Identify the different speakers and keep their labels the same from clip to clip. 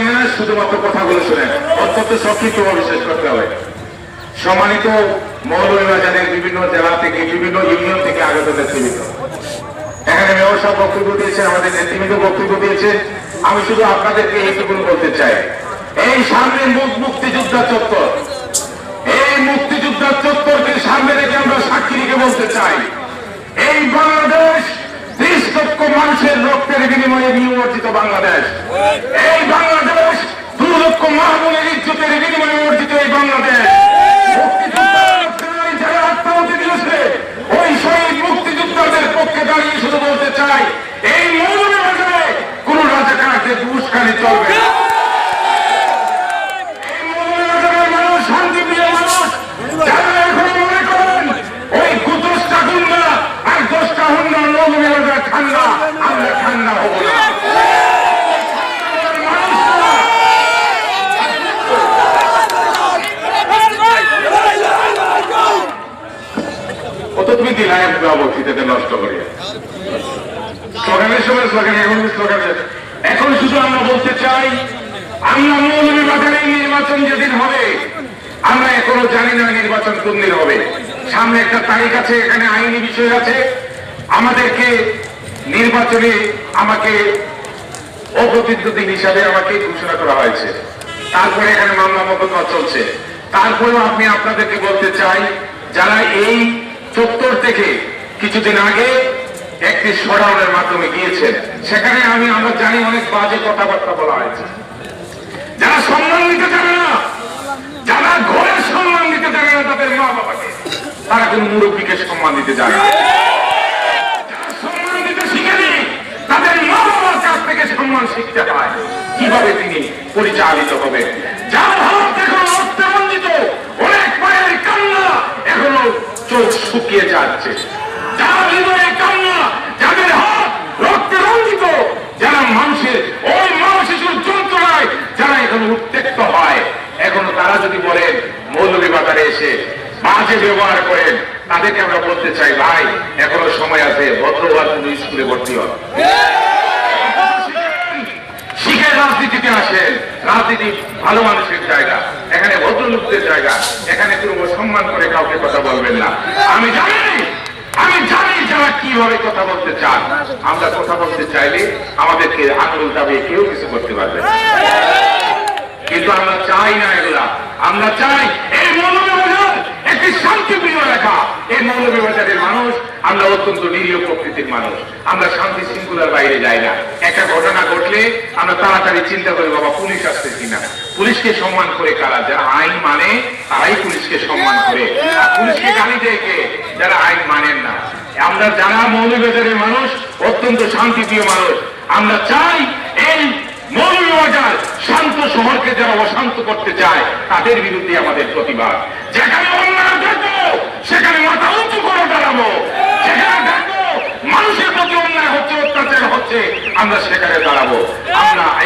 Speaker 1: দেখেন না শুধুমাত্র কথাগুলো শুনেন। অত্যন্ত সংক্ষিপ্ত বিশেষ করতে হবে। সম্মানিত মৌলভীবাজারের বিভিন্ন জেলা থেকে, বিভিন্ন ইউনিয়ন থেকে আগত নেতৃবৃন্দ এখানে মেয়র সাহেব বক্তব্য দিয়েছেন, আমাদের নেতৃবৃন্দ বক্তব্য দিয়েছেন। আমি শুধু আপনাদেরকে এইটুকু বলতে চাই। এই সামনে মুখ মুক্তিযোদ্ধা চত্বর। এই মুক্তিযোদ্ধা চত্বরকে সামনে রেখে আমরা সাক্ষী বলতে চাই। এই বাংলাদেশ লক্ষ মানুষের রক্তের বিনিময়ে নিয়র্জিত বাংলাদেশ। এই বাংলাদেশ দু লক্ষ মাহমুনের ইজ্জতের বিনিময়ে অর্জিত এই বাংলাদেশ। পক্ষে দাঁড়িয়ে শুধু বলতে চাই, এই কোন চলবে না এই মৌলবাজারের মানুষ শান্তিপ্রিয় মানুষ যারা এখন মনে করেন ওই কুদোষটা গুন্ডা আর দোষটা হুন্ডা মৌলবাজার ঠান্ডা আমরা ঠান্ডা হব না মানুষরা কত তুমি দিলাই বক্তৃতাতে নষ্ট করিয়া স্লোগানের সময় স্লোগান এখন স্লোগান এখন শুধু আমরা বলতে চাই আমরা মৌলভী বাজারে নির্বাচন যেদিন হবে, আমরা এখনও জানি না নির্বাচন কোন দিন হবে। সামনে একটা তারিখ আছে, এখানে আইনি বিষয় আছে। আমাদেরকে নির্বাচনে আমাকে অপ্রতিদ্বন্দ্বী হিসাবে আমাকে ঘোষণা করা হয়েছে। তারপরে এখানে মামলা মোকদ্দমা চলছে। তারপরেও আমি আপনাদেরকে বলতে চাই, যারা এই চত্বর থেকে কিছুদিন আগে একটি সরাউনের মাধ্যমে গিয়েছেন। সেখানে আমি, আমরা জানি, অনেক বাজে কথাবার্তা বলা হয়েছে। যারা সম্মান দিতে জানে না, যারা ঘরের সম্মান দিতে জানে না, তাদের মা বাবাকে তারা কোন মুরব্বীকে সম্মান দিতে জানে না। সম্মান শিখতে হয়। কীভাবে তিনি পরিচালিত হবেন? যার হাত এখন অর্থমন্ডিত অনেক মায়ের কান্না এখনও চোখ শুকিয়ে যাচ্ছে। যাদের হাত যারা মানুষের ওই শিশুর যন্ত্রণায় যারা এখন উত্তেক্ত হয় তারা যদি বলেন, মৌলভীবাজারে এসে বাজে ব্যবহার করেন, তাদেরকে আমরা বলতে চাই, ভাই, এখনও সময় আছে, ভদ্রভাব তুমি স্কুলে ভর্তি হন শিখে রাজনীতিতে আসেন, রাজনীতি ভালো মানুষের জায়গা। এখানে ভদ্রলোকদের জায়গা। এখানে কোনো সম্মান করে কাউকে কথা বলবেন না। আমি জানি আমি জানি যারা কীভাবে কথা বলতে চান। আমরা কথা বলতে চাইলে আমাদেরকে আঙুল দাবিয়ে কেউ কিছু করতে পারবে কিন্তু আমরা চাই না এগুলা। আমরা চাই এই মৌলভীবাজার একটি শান্তিপ্রিয় রেখা এই মৌলবী মানুষ আমরা অত্যন্ত নিরীহ প্রকৃতির মানুষ। আমরা শান্তি শৃঙ্খলার বাইরে যাই না। একটা ঘটনা ঘটলে আমরা তাড়াতাড়ি চিন্তা করি, বাবা, পুলিশ আসছে কিনা? পুলিশকে সম্মান করে কারা? যারা আইন মানে তারাই পুলিশকে সম্মান করে। পুলিশকে গালি কে? যারা আইন মানেন না। আমরা যারা মৌলভীবাজারের মানুষ, অত্যন্ত শান্তিপ্রিয় মানুষ, আমরা চাই এই মৌলভীবাজার শান্ত শহরকে যারা অশান্ত করতে চায়, তাদের বিরুদ্ধে আমাদের প্রতিবাদ। যেখানে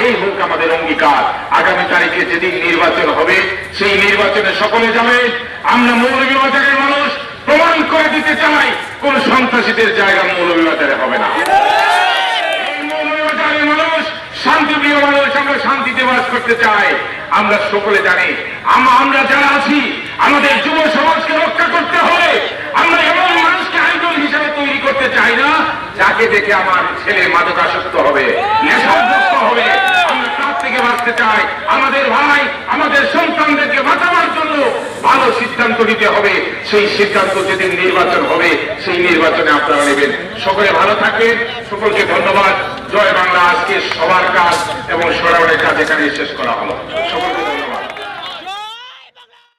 Speaker 1: এই হোক আমাদের অঙ্গীকার। আগামী তারিখে যেদিন নির্বাচন হবে, সেই নির্বাচনে সকলে যাবে। আমরা মৌলভীবাজারের মানুষ, প্রমাণ করে দিতে চাই, কোন সন্ত্রাসীদের জায়গা মৌলভীবাজারে হবে না। শান্তিপ্রিয় মানুষ, আমরা শান্তিতে বাস করতে চাই। আমরা সকলে জানি আমরা যারা আছি, আমাদের যুব সমাজকে রক্ষা করতে হবে। আমরা এমন মানুষকে আইডল হিসাবে তৈরি করতে চাই না, যাকে দেখে আমার ছেলে মাদকাসক্ত হবে, নেশাগ্রস্ত হবে। বাঁচতে চাই আমাদের ভাই, আমাদের সন্তানদেরকে বাঁচাবার জন্য ভালো সিদ্ধান্ত নিতে হবে। সেই সিদ্ধান্ত যেদিন নির্বাচন হবে, সেই নির্বাচনে আপনারা নেবেন। সকলে ভালো থাকবেন সকলকে ধন্যবাদ। জয় বাংলা। আজকে সবার কাজ এবং সরাবের কাজ এখানে শেষ করা হলো। সকলকে